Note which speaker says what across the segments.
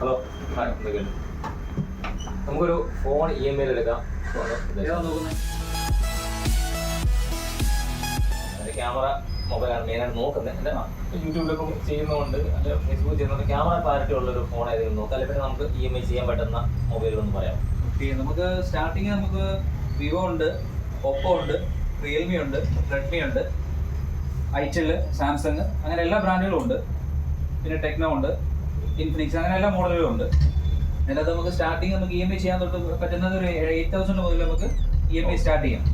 Speaker 1: Hello hi നമുക്കൊരു phone E M ഐയിൽ എടുക്കാം. ക്യാമറ മൊബൈലാണ് മെയിനായിട്ട് നോക്കുന്നത് എന്റെ യൂട്യൂബിലൊക്കെ ചെയ്യുന്നതുകൊണ്ട് അല്ലെ ഫേസ്ബുക്ക് ചെയ്യുന്നത് ക്യാമറ ക്ലാരിറ്റി ഉള്ള ഒരു ഫോൺ ഏതെങ്കിലും നോക്കാം. അല്ലെങ്കിൽ നമുക്ക് ഇ എം ഐ ചെയ്യാൻ പറ്റുന്ന മൊബൈലുകളൊന്ന് പറയാം.
Speaker 2: ഓക്കെ നമുക്ക് സ്റ്റാർട്ടിങ് നമുക്ക് വിവോ ഉണ്ട് ഒപ്പോ ഉണ്ട് റിയൽമി ഉണ്ട് റെഡ്മി ഉണ്ട് ഐറ്റൽ സാംസങ് അങ്ങനെ എല്ലാ ബ്രാൻഡുകളും ഉണ്ട്. പിന്നെ ടെക്നോ ഉണ്ട്. ഇൻഫിനിക്സ് അങ്ങനെ എല്ലാ മോഡലുകളും ഉണ്ട്. അതിനകത്ത് നമുക്ക് സ്റ്റാർട്ടിങ് നമുക്ക് ഇ എം ഐ ചെയ്യാൻ തൊട്ട് പറ്റുന്നത് ഒരു എയ്റ്റ് തൗസൻഡ് മുതൽ നമുക്ക് ഇ എം ഐ സ്റ്റാർട്ട് ചെയ്യാം.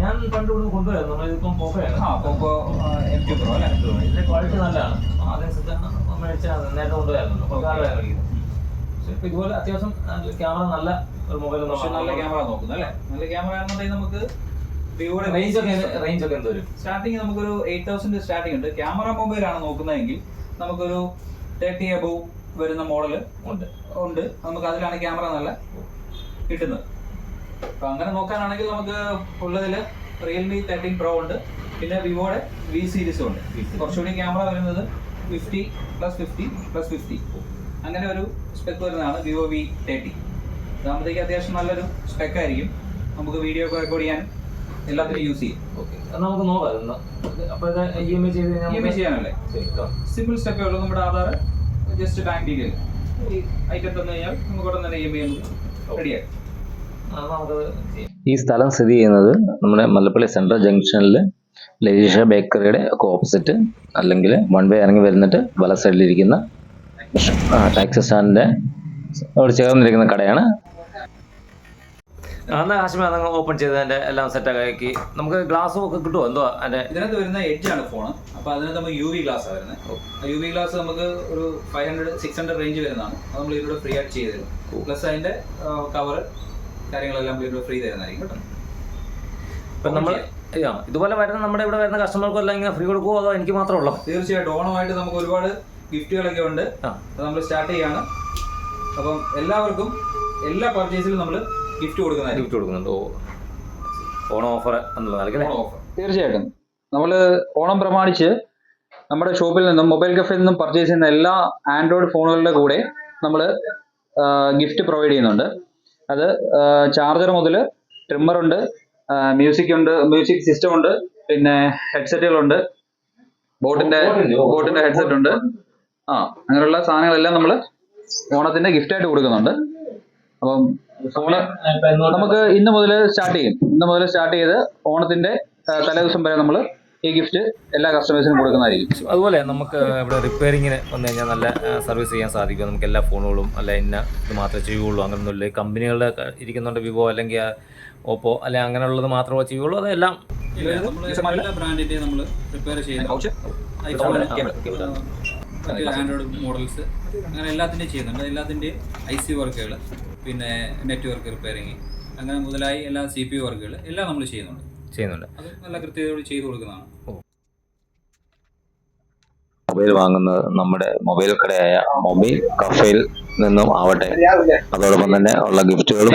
Speaker 1: ഞാൻ പണ്ട് ഇവിടെ കൊണ്ടുവരാം നമ്മളിതിപ്പം പോക്കയാണ്
Speaker 2: ആ പോക്കോ എം ടു പ്രോ അല്ലേ?
Speaker 1: ഇതിന്റെ ക്വാളിറ്റി നല്ലതാണ്. അതനുസരിച്ച് മേടിച്ചാൽ നേരത്തെ കൊണ്ടുവരുന്നുണ്ട് അപ്പോൾ പക്ഷേ ഇപ്പൊ ഇതുപോലെ അത്യാവശ്യം ക്യാമറ നല്ല ഒരു മൊബൈൽ
Speaker 2: പക്ഷെ നല്ല ക്യാമറ നോക്കുന്നത് അല്ലേ? നല്ല ക്യാമറ ആണെന്നുണ്ടെങ്കിൽ നമുക്ക് വിവോയുടെ
Speaker 1: റേഞ്ച് ഒക്കെ റേഞ്ച് ഒക്കെ എന്ത് വരും?
Speaker 2: സ്റ്റാർട്ടിങ് നമുക്കൊരു എയ്റ്റ് തൗസൻഡ് സ്റ്റാർട്ടിംഗ് ഉണ്ട്. ക്യാമറ മൊബൈൽ ആണ് നോക്കുന്നതെങ്കിൽ നമുക്കൊരു തേർട്ടി അബവ് വരുന്ന മോഡൽ
Speaker 1: ഉണ്ട്.
Speaker 2: ഉണ്ട്. നമുക്ക് അതിലാണ് ക്യാമറ നല്ല കിട്ടുന്നത്. അപ്പൊ അങ്ങനെ നോക്കാനാണെങ്കിൽ നമുക്ക് ഉള്ളതിൽ റിയൽമി തേർട്ടീൻ പ്രോ ഉണ്ട്. പിന്നെ വിവോയുടെ വി സീരീസും ഉണ്ട്. കുറച്ചുകൂടി ക്യാമറ വരുന്നത് fifty plus fifty plus fifty അങ്ങനെ ഒരു സ്പെക്ക് വരുന്നതാണ് വിവോ വി തേർട്ടി അതാകുമ്പോഴത്തേക്ക് അത്യാവശ്യം നല്ലൊരു സ്പെക്ക് ആയിരിക്കും. നമുക്ക് വീഡിയോ ഒക്കെ റെക്കോർഡ് ചെയ്യാൻ എല്ലാത്തിനും യൂസ് ചെയ്യും.
Speaker 1: ഓക്കെ നമുക്ക് നോക്കാം. ഇ എം ഐ ചെയ്ത്
Speaker 2: ഇ എം ഐ ചെയ്യാനല്ലേ? സിമ്പിൾ സ്റ്റെപ്പേ ഉള്ളൂ. നമ്മുടെ ആധാർ ജസ്റ്റ് ബാങ്ക് ഡീറ്റെയിൽ ഈ ഐറ്റം തന്നു കഴിഞ്ഞാൽ നമുക്ക് ഉടൻ തന്നെ ഇ എം ഐ റെഡിയാക്കും
Speaker 1: അത് നമുക്കത് ചെയ്യാം.
Speaker 3: ഈ സ്ഥലം സ്ഥിതി ചെയ്യുന്നത് നമ്മുടെ മല്ലപ്പള്ളി സെൻട്രൽ ജംഗ്ഷനിൽ ലജീഷ ബേക്കറിയുടെ ഒക്കെ ഓപ്പോസിറ്റ് അല്ലെങ്കിൽ വൺ വേ ഇറങ്ങി വരുന്നിട്ട് വല സൈഡിലിരിക്കുന്ന ടാക്സി സ്റ്റാൻഡിന്റെ അവിടെ ചേർന്നിരിക്കുന്ന കടയാണ്
Speaker 1: എന്നാൽ ഹാഷിമ നിങ്ങൾ ഓപ്പൺ ചെയ്ത് അതിന്റെ എല്ലാം സെറ്റ് ആക്കി. നമുക്ക് ഗ്ലാസ് ഒക്കെ കിട്ടുമോ എന്തോ അതിന്റെ
Speaker 2: ഇതിനകത്ത് വരുന്ന എഡ്ജ് ആണ് ഫോൺ അപ്പോൾ അതിനകത്ത് നമുക്ക് യു വി ഗ്ലാസ് വരുന്നത് യു വി ഗ്ലാസ് നമുക്ക് ഒരു five hundred six hundred range വരുന്നതാണ്. അത് നമ്മൾ ഇതിലൂടെ ഫ്രീ ആയിട്ട് ചെയ്ത് തരും. പ്ലസ് അതിന്റെ കവർ കാര്യങ്ങളെല്ലാം ഇവിടെ ഇതിലൂടെ ഫ്രീ തരുന്നതായിരിക്കും കേട്ടോ.
Speaker 1: ഇപ്പം നമ്മൾ ഇതുപോലെ വരുന്ന നമ്മുടെ ഇവിടെ വരുന്ന കസ്റ്റമർക്കും എല്ലാം ഇങ്ങനെ ഫ്രീ കൊടുക്കുമോ അതോ എനിക്ക് മാത്രമേ ഉള്ളൂ?
Speaker 2: തീർച്ചയായിട്ടും. ഓണമായിട്ട് നമുക്ക് ഒരുപാട് ഗിഫ്റ്റുകളൊക്കെ ഉണ്ട്. നമ്മൾ സ്റ്റാർട്ട് ചെയ്യാണ്. അപ്പം എല്ലാവർക്കും എല്ലാ പർച്ചേസിലും നമ്മൾ ഗിഫ്റ്റ് കൊടുക്കുന്നതായിരിക്കും.
Speaker 1: ഗിഫ്റ്റ് കൊടുക്കുന്നുണ്ട്. ഓ. ഓണം ഓഫർ എന്നുള്ള നിലയ്ക്ക് അല്ലേ?
Speaker 2: ഓഫർ. തീർച്ചയായിട്ടും. നമ്മൾ ഓണം പ്രമാണിച്ച് നമ്മുടെ ഷോപ്പിൽ നിന്നും മൊബൈൽ കഫയിൽ നിന്നും പർച്ചേസ് ചെയ്യുന്ന എല്ലാ ആൻഡ്രോയിഡ് ഫോണുകളുടെ കൂടെ നമ്മൾ ഗിഫ്റ്റ് പ്രൊവൈഡ് ചെയ്യുന്നുണ്ട്. അത് ചാർജർ മുതൽ ട്രിമ്മർ ഉണ്ട് മ്യൂസിക് ഉണ്ട് മ്യൂസിക് സിസ്റ്റം ഉണ്ട് പിന്നെ ഹെഡ്സെറ്റുകളുണ്ട്. ബോട്ടിന്റെ
Speaker 1: ബോട്ടിന്റെ,
Speaker 2: ബോട്ടിന്റെ ഹെഡ്സെറ്റ് ഉണ്ട്. ആ അങ്ങനെയുള്ള സാധനങ്ങളെല്ലാം നമ്മൾ ഓണത്തിന്റെ ഗിഫ്റ്റായിട്ട് കൊടുക്കുന്നുണ്ട്. അപ്പം ഫോണ് നമുക്ക് ഇന്ന് മുതൽ സ്റ്റാർട്ട് ചെയ്യും. ഇന്ന് മുതൽ സ്റ്റാർട്ട് ചെയ്ത് ഓണത്തിന്റെ തലേദിവസം വരെ നമ്മൾ ഈ ഗിഫ്റ്റ് എല്ലാ കസ്റ്റമേഴ്സിനും കൊടുക്കുന്നതായിരിക്കും.
Speaker 1: അതുപോലെ നമുക്ക് ഇവിടെ റിപ്പയറിങ്ങിന് വന്നു കഴിഞ്ഞാൽ നല്ല സർവീസ് ചെയ്യാൻ സാധിക്കും. നമുക്ക് എല്ലാ ഫോണുകളും അല്ല ഇന്ന ഇത് മാത്രമേ ചെയ്യുള്ളൂ. അങ്ങനെയൊന്നുമില്ല കമ്പനികളുടെ ഇരിക്കുന്നുണ്ട് വിവോ അല്ലെങ്കിൽ ഓപ്പോ അല്ലെ അങ്ങനെയുള്ളത് മാത്രമേ ചെയ്യുള്ളൂ. അതെല്ലാം
Speaker 2: ബ്രാൻഡിന്റെ നമ്മൾ റിപ്പയർ ചെയ്യുന്ന ആൻഡ്രോയിഡ് മോഡൽസ് അങ്ങനെ എല്ലാത്തിന്റെയും ചെയ്യുന്നുണ്ട്. എല്ലാത്തിന്റെയും ഐ സി വർക്കുകൾ പിന്നെ നെറ്റ്വർക്ക് റിപ്പയറിങ് അങ്ങനെ മുതലായി എല്ലാ സി പി വർക്കുകൾ എല്ലാം നമ്മൾ ചെയ്യുന്നുണ്ട്.
Speaker 1: ചെയ്യുന്നുണ്ട്.
Speaker 2: അത് നല്ല കൃത്യതയോട് ചെയ്തു കൊടുക്കുന്നതാണ്.
Speaker 3: മൊബൈൽ വാങ്ങുന്നത് നമ്മുടെ മൊബൈൽ കടയായ മൊബൈൽ കഫയിൽ നിന്നും ആവട്ടെ. അതോടൊപ്പം തന്നെ ഉള്ള ഗിഫ്റ്റുകളും